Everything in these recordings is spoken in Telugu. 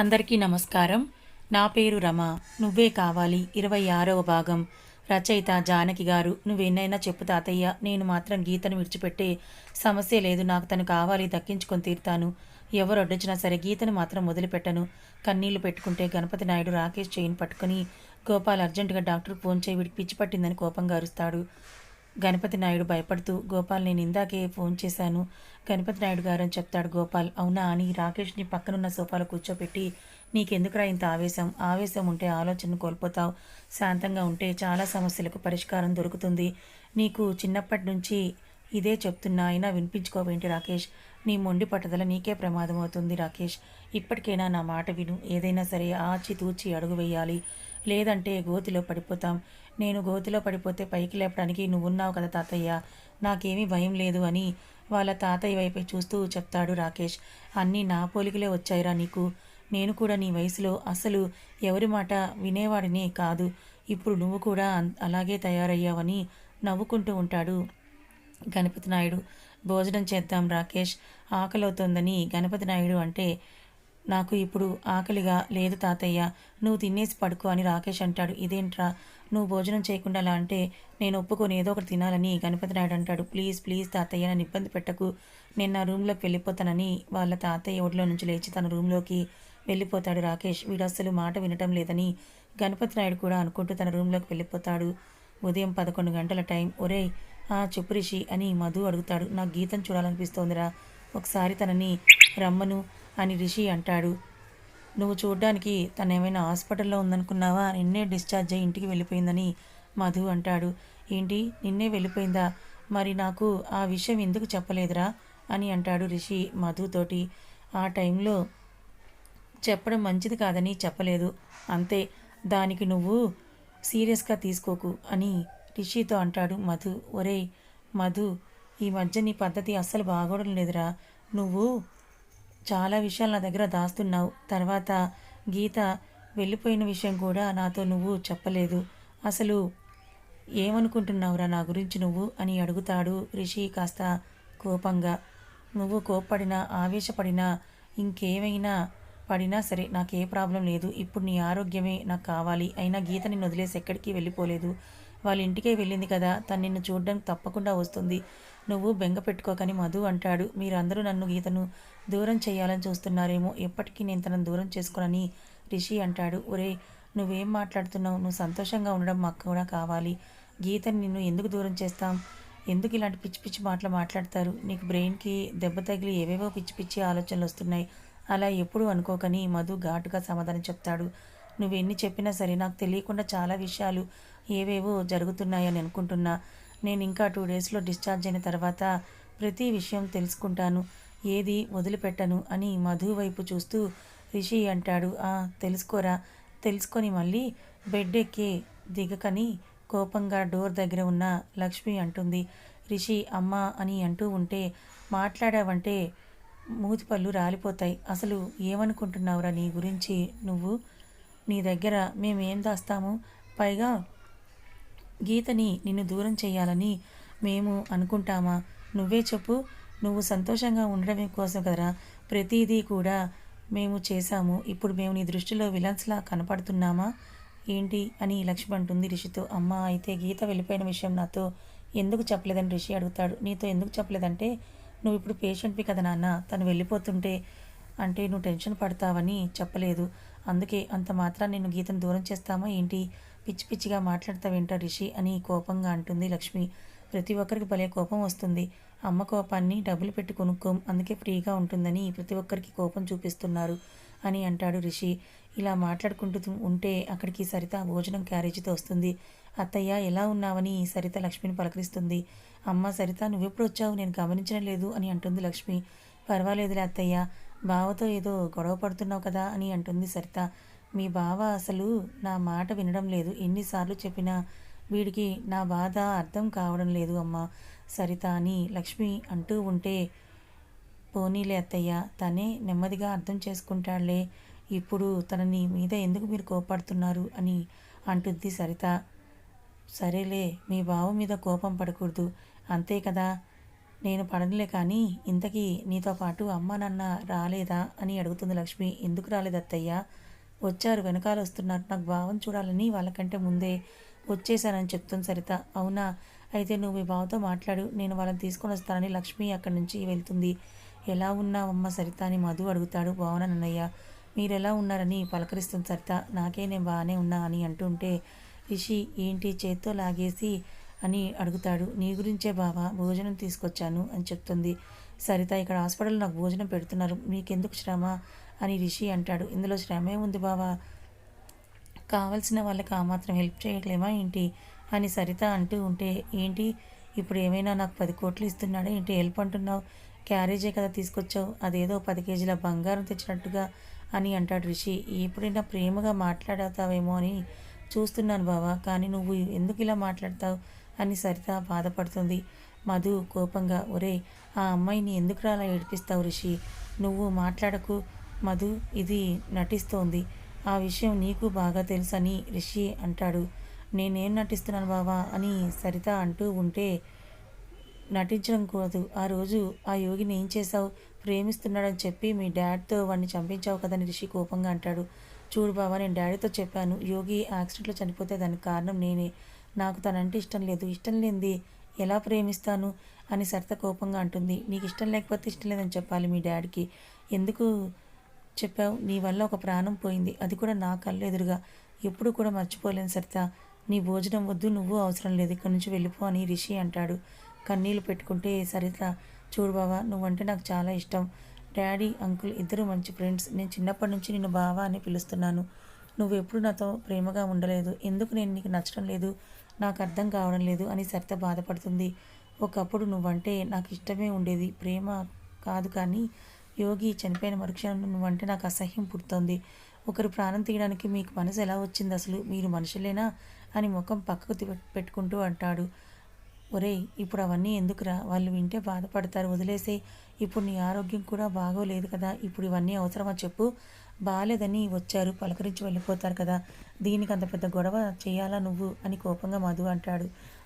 అందరికీ నమస్కారం. నా పేరు రమ. నువ్వే కావాలి. ఇరవై ఆరవ భాగం. రచయిత జానకి గారు నువ్వెన్నైనా చెప్పు తాతయ్య. నేను మాత్రం గీతను విడిచిపెట్టే సమస్య లేదు. నాకు తను కావాలి దక్కించుకొని తీరుతాను. ఎవరు అడ్డొచ్చినా సరే గీతను మాత్రం వదిలిపెట్టను. కన్నీళ్ళు పెట్టుకుంటే గణపతి నాయుడు రాకేష్ చేయిని పట్టుకుని గోపాల్ అర్జెంటుగా డాక్టర్ ఫోన్ చేయి. వీడికి పిచ్చి పట్టిందని కోపంగా అరుస్తాడు. గణపతి నాయుడు భయపడుతూ గోపాల్ నేను ఇందాకే ఫోన్ చేశాను. గణపతి నాయుడు గారు అని చెప్తాడు గోపాల్. అవునా అని రాకేష్ని పక్కనున్న సోఫాలో కూర్చోపెట్టి నీకెందుకురా ఇంత ఆవేశం? ఆవేశం ఉంటే ఆలోచన కోల్పోతావు. శాంతంగా ఉంటే చాలా సమస్యలకు పరిష్కారం దొరుకుతుంది. నీకు చిన్నప్పటి నుంచి ఇదే చెప్తున్నా. అయినా వినిపించుకోవేంటి రాకేష్? నీ మొండి పట్టుదల నీకే ప్రమాదం అవుతుంది రాకేష్. ఇప్పటికైనా నా మాట విను. ఏదైనా సరే ఆచి తూచి అడుగు వేయాలి. లేదంటే గోతిలో పడిపోతాం. నేను గోతిలో పడిపోతే పైకి లేపడానికి నువ్వున్నావు కదా తాతయ్య. నాకేమీ భయం లేదు అని వాళ్ళ తాతయ్య వైపే చూస్తూ చెప్తాడు రాకేష్. అన్నీ నా పోలికలే వచ్చాయిరా నీకు. నేను కూడా నీ వయసులో అసలు ఎవరి మాట వినేవాడిని కాదు. ఇప్పుడు నువ్వు కూడా అలాగే తయారయ్యావని నవ్వుకుంటూ ఉంటాడు గణపతి నాయుడు. భోజనం చేద్దాం రాకేష్. ఆకలవుతోందని గణపతి నాయుడు అంటే నాకు ఇప్పుడు ఆకలిగా లేదు తాతయ్య నువ్వు తినేసి పడుకో అని రాకేష్ అంటాడు. ఇదేంట్రా? నువ్వు భోజనం చేయకుండా అలా అంటే నేను ఒప్పుకొని ఏదో ఒకటి తినాలని గణపతి నాయుడు అంటాడు. ప్లీజ్ ప్లీజ్ తాతయ్య నన్ను ఇబ్బంది పెట్టకు. నేను నా రూమ్లోకి వెళ్ళిపోతానని వాళ్ళ తాతయ్య ఒడిలో నుంచి లేచి తన రూమ్లోకి వెళ్ళిపోతాడు రాకేష్. వీడు అస్సలు మాట వినటం లేదని గణపతి నాయుడు కూడా అనుకుంటూ తన రూమ్లోకి వెళ్ళిపోతాడు. ఉదయం పదకొండు గంటల టైం. ఒరేయ్ ఆ చెప్పు రిషి అని మధు అడుగుతాడు. నాకు గీతం చూడాలనిపిస్తోందిరా. ఒకసారి తనని రమ్మను. అని రిషి అంటాడు. నువ్వు చూడ్డానికి తను ఏమైనా హాస్పిటల్లో ఉందనుకున్నావా? నిన్నే డిశ్చార్జ్ అయ్యి ఇంటికి వెళ్ళిపోయిందని మధు అంటాడు. ఏంటి? నిన్నే వెళ్ళిపోయిందా? మరి నాకు ఆ విషయం ఎందుకు చెప్పలేదురా అని అంటాడు రిషి మధుతోటి. ఆ టైంలో చెప్పడం మంచిది కాదని చెప్పలేదు. అంతే. దానికి నువ్వు సీరియస్గా తీసుకోకు అని రిషితో అంటాడు మధు. ఒరేయ్ మధు ఈ మధ్య నీ పద్ధతి అస్సలు బాగోవడం లేదురా. నువ్వు చాలా విషయాలు నా దగ్గర దాస్తున్నావు. తర్వాత గీత వెళ్ళిపోయిన విషయం కూడా నాతో నువ్వు చెప్పలేదు. అసలు ఏమనుకుంటున్నావురా నా గురించి నువ్వు? అని అడుగుతాడు రిషి కాస్త కోపంగా. నువ్వు కోప్పడినా ఆవేశపడినా ఇంకేమైనా పడినా సరే నాకు ఏ ప్రాబ్లం లేదు. ఇప్పుడు నీ ఆరోగ్యమే నాకు కావాలి. అయినా గీత నిన్ను వదిలేసి ఎక్కడికి వెళ్ళిపోలేదు. వాళ్ళ ఇంటికే వెళ్ళింది కదా. తను నిన్ను చూడడానికి తప్పకుండా వస్తుంది. నువ్వు బెంగ పెట్టుకోకని మధు అంటాడు. మీరందరూ నన్ను గీతను దూరం చేయాలని చూస్తున్నారేమో. ఎప్పటికీ నేను తనను దూరం చేసుకోనని రిషి అంటాడు. ఒరే నువ్వేం మాట్లాడుతున్నావు? నువ్వు సంతోషంగా ఉండడం మాకు కూడా కావాలి. గీతని నిన్ను ఎందుకు దూరం చేస్తాం? ఎందుకు ఇలాంటి పిచ్చి పిచ్చి మాటలు మాట్లాడతారు? నీకు బ్రెయిన్కి దెబ్బ తగిలి ఏవేవో పిచ్చి పిచ్చి ఆలోచనలు వస్తున్నాయి. అలా ఎప్పుడు అనుకోకని మధు ఘాటుగా సమాధానం చెప్తాడు. నువ్వు ఎన్ని చెప్పినా సరే నాకు తెలియకుండా చాలా విషయాలు ఏవేవో జరుగుతున్నాయని అనుకుంటున్నా. నేను ఇంకా టూ డేస్లో డిశ్చార్జ్ అయిన తర్వాత ప్రతి విషయం తెలుసుకుంటాను. ఏది వదిలిపెట్టను అని మధు వైపు చూస్తూ రిషి అంటాడు. ఆ తెలుసుకోరా? తెలుసుకొని మళ్ళీ బెడ్ ఎక్కి దిగకని కోపంగా డోర్ దగ్గర ఉన్న లక్ష్మి అంటుంది. రిషి అమ్మ అని అంటూ ఉంటే మాట్లాడావంటే మూతిపళ్ళు రాలిపోతాయి. అసలు ఏమనుకుంటున్నావురా నీ గురించి నువ్వు? నీ దగ్గర మేమేం దాస్తాము? పైగా గీతని నిన్ను దూరం చేయాలని మేము అనుకుంటామా? నువ్వే చెప్పు. నువ్వు సంతోషంగా ఉండడమే కోసం కదరా. ప్రతిదీ కూడా మేము చేశాము. ఇప్పుడు మేము నీ దృష్టిలో విలన్స్లా కనపడుతున్నామా? ఏంటి అని లక్ష్మి అంటుంది రిషితో. అమ్మ అయితే గీత వెళ్ళిపోయిన విషయం నాతో ఎందుకు చెప్పలేదని రిషి అడుగుతాడు. నీతో ఎందుకు చెప్పలేదంటే నువ్వు ఇప్పుడు పేషెంట్వి కదా నాన్న. తను వెళ్ళిపోతుంటే అంటే నువ్వు టెన్షన్ పడతావని చెప్పలేదు. అందుకే అంత మాత్రం నేను గీతను దూరం చేస్తామా ఏంటి? పిచ్చి పిచ్చిగా మాట్లాడతావేంటా రిషి అని కోపంగా అంటుంది లక్ష్మి. ప్రతి ఒక్కరికి భలే కోపం వస్తుంది. అమ్మ కోపాన్ని డబ్బులు పెట్టి కొనుక్కోం అందుకే ఫ్రీగా ఉంటుందని ప్రతి ఒక్కరికి కోపం చూపిస్తున్నారు అని అంటాడు రిషి. ఇలా మాట్లాడుకుంటూ ఉంటే అక్కడికి సరిత భోజనం క్యారేజీతో వస్తుంది. అత్తయ్య ఎలా ఉన్నావని సరిత లక్ష్మిని పలకరిస్తుంది. అమ్మ సరిత నువ్వెప్పుడు వచ్చావు? నేను గమనించడం లేదు అని అంటుంది లక్ష్మి. పర్వాలేదులే అత్తయ్య. బావతో ఏదో గొడవ పడుతున్నావు కదా అని అంటుంది సరిత. మీ బావ అసలు నా మాట వినడం లేదు. ఎన్నిసార్లు చెప్పినా వీడికి నా బాధ అర్థం కావడం లేదు అమ్మ. సరిత అని లక్ష్మి అంటూ ఉంటే పోనీలే అత్తయ్య తనే నెమ్మదిగా అర్థం చేసుకుంటాడులే ఇప్పుడు తనని మీద ఎందుకు మీరు కోపడుతున్నారు అని అంటుంది సరిత. సరేలే మీ బావ మీద కోపం పడకూడదు. అంతే కదా? నేను పడనులే కానీ ఇంతకీ నీతో పాటు అమ్మ నాన్న రాలేదా అని అడుగుతుంది లక్ష్మి. ఎందుకు రాలేదు అత్తయ్య? వచ్చారు వెనకాల వస్తున్నారు నాకు భావం చూడాలని వాళ్ళకంటే ముందే వచ్చేసానని చెప్తుంది సరిత. అవునా? అయితే నువ్వు మీ బావతో మాట్లాడు. నేను వాళ్ళని తీసుకొని వస్తానని లక్ష్మి అక్కడి నుంచి వెళ్తుంది. ఎలా ఉన్నావమ్మ సరిత అని మధు అడుగుతాడు. బావనన్నయ్య మీరు ఎలా ఉన్నారని పలకరిస్తుంది సరిత. నాకే నేను బాగానే ఉన్నా అని అంటుంటే రిషి ఏంటి చేత్తో లాగేసి అని అడుగుతాడు. నీ గురించే బావా భోజనం తీసుకొచ్చాను అని చెప్తుంది సరిత. ఇక్కడ హాస్పిటల్లో నాకు భోజనం పెడుతున్నారు. మీకెందుకు శ్రమ? అని రిషి అంటాడు. ఇందులో శ్రమే ఉంది బావా. కావలసిన వాళ్ళకి ఆ మాత్రం హెల్ప్ చేయట్లేమా ఏంటి? అని సరిత అంటూ ఉంటే ఏంటి? ఇప్పుడు ఏమైనా నాకు పది కోట్లు ఇస్తున్నాడా ఏంటి? హెల్ప్ అంటున్నావు. క్యారేజే కదా తీసుకొచ్చావు. అదేదో పది కేజీల బంగారం తెచ్చినట్టుగా అని అంటాడు రిషి. ఎప్పుడైనా ప్రేమగా మాట్లాడతావేమో అని చూస్తున్నాను బావా. కానీ నువ్వు ఎందుకు ఇలా మాట్లాడతావు? అని సరిత బాధపడుతుంది. మధు కోపంగా ఒరే ఆ అమ్మాయిని ఎందుకు అలా ఏడిపిస్తావు రిషి? నువ్వు మాట్లాడకు. మధు ఇది నటిస్తోంది. ఆ విషయం నీకు బాగా తెలుసని రిషి అంటాడు. నేనేం నటిస్తున్నాను బావా అని సరిత అంటూ ఉంటే నటించడం కూడదు ఆ రోజు ఆ యోగిని ఏం చేశావు? ప్రేమిస్తున్నాడని చెప్పి మీ డాడ్తో వాడిని చంపించావు కదని రిషి కోపంగా అంటాడు. చూడు బావా నేను డాడీతో చెప్పాను. యోగి యాక్సిడెంట్లో చనిపోతే దానికి కారణం నేనే. నాకు తనంటే ఇష్టం లేదు. ఇష్టం లేనిది ఎలా ప్రేమిస్తాను అని సరిత కోపంగా అంటుంది. నీకు ఇష్టం లేకపోతే ఇష్టం లేదని చెప్పాలి మీ డాడీకి. ఎందుకు చెప్పావు. నీ వల్ల ఒక ప్రాణం పోయింది. అది కూడా నా కళ్ళు ఎదురుగా. ఎప్పుడు కూడా మర్చిపోలేను సరిత. నీ భోజనం వద్దు నువ్వు అవసరం లేదు. ఇక్కడి నుంచి వెళ్ళిపో అని రిషి అంటాడు. కన్నీళ్ళు పెట్టుకుంటే సరిత చూడు బావా నువ్వంటే నాకు చాలా ఇష్టం. డాడీ అంకుల్ ఇద్దరు మంచి ఫ్రెండ్స్. నేను చిన్నప్పటి నుంచి నిన్ను బావా అని పిలుస్తున్నాను. నువ్వు ఎప్పుడు నాతో ప్రేమగా ఉండలేదు. ఎందుకు నేను నీకు నచ్చడం లేదు? నాకు అర్థం కావడం లేదు అని సరిత బాధపడుతుంది. ఒకప్పుడు నువ్వంటే నాకు ఇష్టమే ఉండేది. ప్రేమ కాదు కానీ యోగి చనిపోయిన మరుక్షణం నువ్వంటే నాకు అసహ్యం పుడుతోంది. ఒకరు ప్రాణం తీయడానికి మీకు మనసు ఎలా వచ్చింది అసలు? మీరు మనుషులేనా? అని ముఖం పక్కకు పెట్టుకుంటూ అంటాడు. ఒరేయ్ ఇప్పుడు అవన్నీ ఎందుకురా? వాళ్ళు వింటే బాధపడతారు. వదిలేసే ఇప్పుడు నీ ఆరోగ్యం కూడా బాగోలేదు కదా. ఇప్పుడు ఇవన్నీ అవసరమా చెప్పు? బాగాలేదని వచ్చారు. పలకరించి వెళ్ళిపోతారు కదా. దీనికి అంత పెద్ద గొడవ చేయాలా నువ్వు? అని కోపంగా మధు అంటాడు.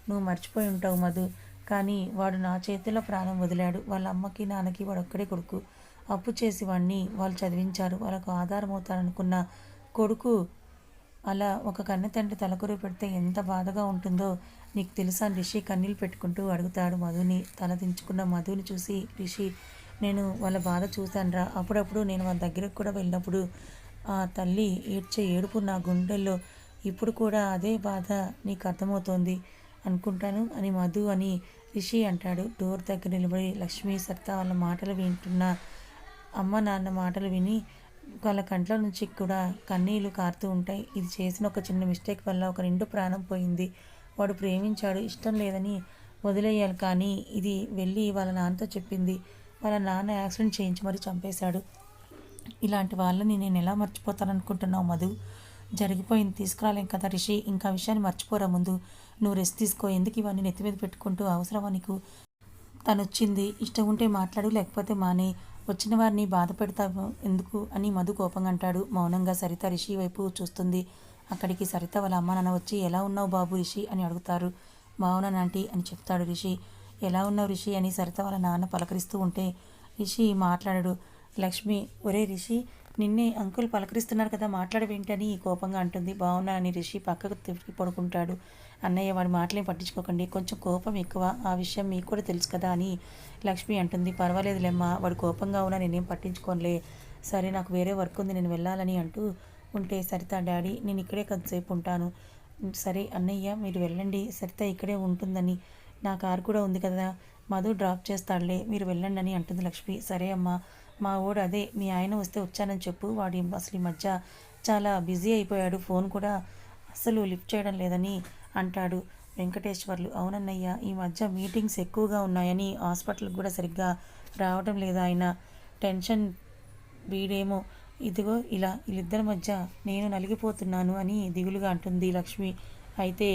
నువ్వు మర్చిపోయి ఉంటావు మధు. కానీ వాడు నా చేతిలో ప్రాణం వదిలాడు. వాళ్ళ అమ్మకి నాన్నకి వాడు ఒక్కడే కొడుకు. అప్పు చేసి వాడిని వాళ్ళు చదివించారు. వాళ్ళకు ఆధారం అవుతారనుకున్న కొడుకు అలా ఒక కన్న తండ్రి తలకొరు పెడితే ఎంత బాధగా ఉంటుందో నీకు తెలుసా? అని రిషి కన్నీళ్ళు పెట్టుకుంటూ అడుగుతాడు మధుని. తల దించుకున్న మధుని చూసి రిషి నేను వాళ్ళ బాధ చూశానురా. అప్పుడప్పుడు నేను వాళ్ళ దగ్గరకు కూడా వెళ్ళినప్పుడు ఆ తల్లి ఏడ్చే ఏడుపు నా గుండెల్లో ఇప్పుడు కూడా అదే బాధ నీకు అర్థమవుతోంది అనుకుంటాను అని మధు అని రిషి అంటాడు. డోర్ దగ్గర నిలబడి లక్ష్మి సత్తా వాళ్ళ మాటలు వింటున్న అమ్మ నాన్న మాటలు విని వాళ్ళ కంట్ల నుంచి కూడా కన్నీళ్ళు కారుతూ ఉంటాయి. ఇది చేసిన ఒక చిన్న మిస్టేక్ వల్ల ఒక రెండు ప్రాణం పోయింది. వాడు ప్రేమించాడు ఇష్టం లేదని వదిలేయాలి కానీ ఇది వెళ్ళి వాళ్ళ నాన్నతో చెప్పింది. వాళ్ళ నాన్న యాక్సిడెంట్ చేయించి మరి చంపేశాడు. ఇలాంటి వాళ్ళని నేను ఎలా మర్చిపోతాననుకుంటున్నావు మధు? జరిగిపోయింది తీసుకురాలేం కదా రిషి. ఇంకా విషయాన్ని మర్చిపోరా ముందు. నువ్వు రెస్ట్ తీసుకో. ఎందుకు ఇవన్నీ నెత్తి మీద పెట్టుకుంటూ అవసరమా నీకు? తను వచ్చింది ఇష్టం ఉంటే మాట్లాడు లేకపోతే మానే. వచ్చిన వారిని బాధ పెడతావు ఎందుకు అని మధు కోపంగా అంటాడు. మౌనంగా సరిత రిషి వైపు చూస్తుంది. అక్కడికి సరిత వాళ్ళ అమ్మ నాన్న వచ్చి ఎలా ఉన్నావు బాబు రిషి? అని అడుగుతారు. బాగున్నాను ఆంటీ అని చెప్తాడు రిషి. ఎలా ఉన్నావు రిషి? అని సరిత వాళ్ళ నాన్న పలకరిస్తూ ఉంటే రిషి మాట్లాడాడు. లక్ష్మి ఒరే రిషి నిన్నే అంకుల్ పలకరిస్తున్నారు కదా మాట్లాడవేంటని కోపంగా అంటుంది. బాగున్నా అని రిషి పక్కకు తిరిగి పడుకుంటాడు. అన్నయ్య వాడి మాటలేం పట్టించుకోకండి కొంచెం కోపం ఎక్కువ. ఆ విషయం మీకు కూడా తెలుసు కదా అని లక్ష్మి అంటుంది. పర్వాలేదులేమ్మా వాడు కోపంగా ఉన్నా నేనేం పట్టించుకోనులే. సరే నాకు వేరే వర్క్ ఉంది నేను వెళ్ళాలని అంటూ ఉంటే సరిత డాడీ నేను ఇక్కడే కొంతసేపు ఉంటాను. సరే అన్నయ్య మీరు వెళ్ళండి. సరిత ఇక్కడే ఉంటుందని. నా కారు కూడా ఉంది కదా మధు డ్రాప్ చేస్తాడులే మీరు వెళ్ళండి అని అంటుంది లక్ష్మి. సరే అమ్మా మా ఓడు అదే మీ ఆయన వస్తే వచ్చానని చెప్పు వాడి అసలు ఈ మధ్య చాలా బిజీ అయిపోయాడు ఫోన్ కూడా అసలు లిఫ్ట్ చేయడం లేదని అంటాడు వెంకటేశ్వర్లు. అవునన్నయ్య ఈ మధ్య మీటింగ్స్ ఎక్కువగా ఉన్నాయని హాస్పిటల్కి కూడా సరిగ్గా రావడం లేదు ఆయన. టెన్షన్ వీడేమో ఇదిగో ఇలా వీళ్ళిద్దరి మధ్య నేను నలిగిపోతున్నాను అని దిగులుగా అంటుంది లక్ష్మి. అయితే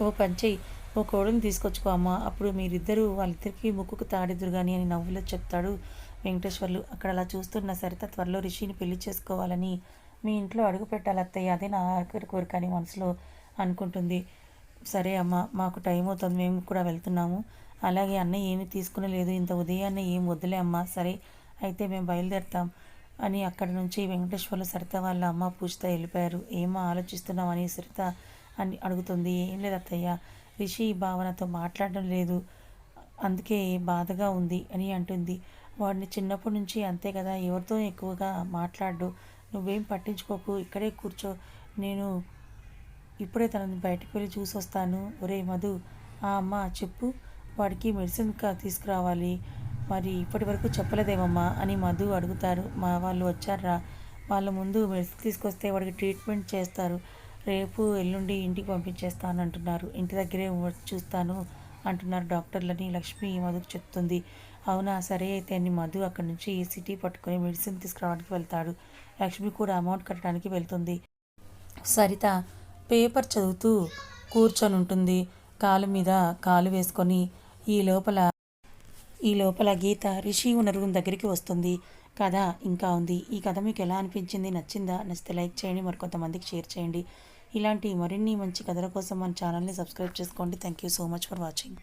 ఓ పంచేయి ఓ కోడని తీసుకొచ్చుకో అమ్మ అప్పుడు మీరిద్దరూ వాళ్ళిద్దరికీ ముక్కుకు తాడిద్దురు కానీ అని నవ్వులో చెప్తాడు వెంకటేశ్వర్లు అక్కడ అలా చూస్తున్న సరిత త్వరలో రిషిని పెళ్ళి చేసుకోవాలని మీ ఇంట్లో అడుగుపెట్టాలి అత్తయ్య అదే నా ఆఖరి కోరిక అని మనసులో అనుకుంటుంది. సరే అమ్మ మాకు టైం అవుతుంది మేము కూడా వెళ్తున్నాము. అలాగే అన్నయ్య ఏమీ తీసుకుని లేదు ఇంత ఉదయాన్నే ఏం వద్దులే అమ్మా సరే అయితే మేము బయలుదేరుతాం అని అక్కడి నుంచి వెంకటేశ్వర్లు సరిత వాళ్ళ అమ్మ పూజతో వెళ్ళిపోయారు. ఏమో ఆలోచిస్తున్నావు అని సరిత అని అడుగుతుంది. ఏం లేదు అత్తయ్య రిషి భావనతో మాట్లాడడం లేదు అందుకే బాధగా ఉంది అని అంటుంది. వాడిని చిన్నప్పటి నుంచి అంతే కదా ఎవరితో ఎక్కువగా మాట్లాడు నువ్వేం పట్టించుకోకు ఇక్కడే కూర్చో నేను ఇప్పుడే తనని బయటకు వెళ్ళి చూసి వస్తాను ఒరే మధు ఆ అమ్మ చెప్పు వాడికి మెడిసిన్ తీసుకురావాలి? మరి ఇప్పటి వరకు చెప్పలేదేమమ్మా అని మధు అడుగుతారు. మా వాళ్ళు వచ్చారా వాళ్ళ ముందు మెడిసిన్ తీసుకొస్తే వాడికి ట్రీట్మెంట్ చేస్తారు. రేపు ఎల్లుండి ఇంటికి పంపించేస్తాను అంటున్నారు ఇంటి దగ్గరే చూస్తాను అంటున్నారు డాక్టర్లని లక్ష్మి మధుకు చెప్తుంది. అవునా? సరే అయితే అని మధు అక్కడి నుంచి సిటీ పట్టుకుని మెడిసిన్ తీసుకురావడానికి వెళ్తాడు. లక్ష్మి కూడా అమౌంట్ కట్టడానికి వెళ్తుంది. సరిత పేపర్ చదువుతూ కూర్చొని ఉంటుంది. కాలు మీద కాలు వేసుకొని ఈ లోపల ఈ లోపల గీత రిషి ఉన్న రూమ్ దగ్గరికి వస్తుంది. కథ ఇంకా ఉంది. ఈ కథ మీకు ఎలా అనిపించింది? నచ్చిందా? నచ్చితే లైక్ చేయండి. మరి కొంతమందికి షేర్ చేయండి. ఇలాంటి మరిన్ని మంచి కథల కోసం మన ఛానల్ని సబ్స్క్రైబ్ చేసుకోండి. Thank you so much for watching.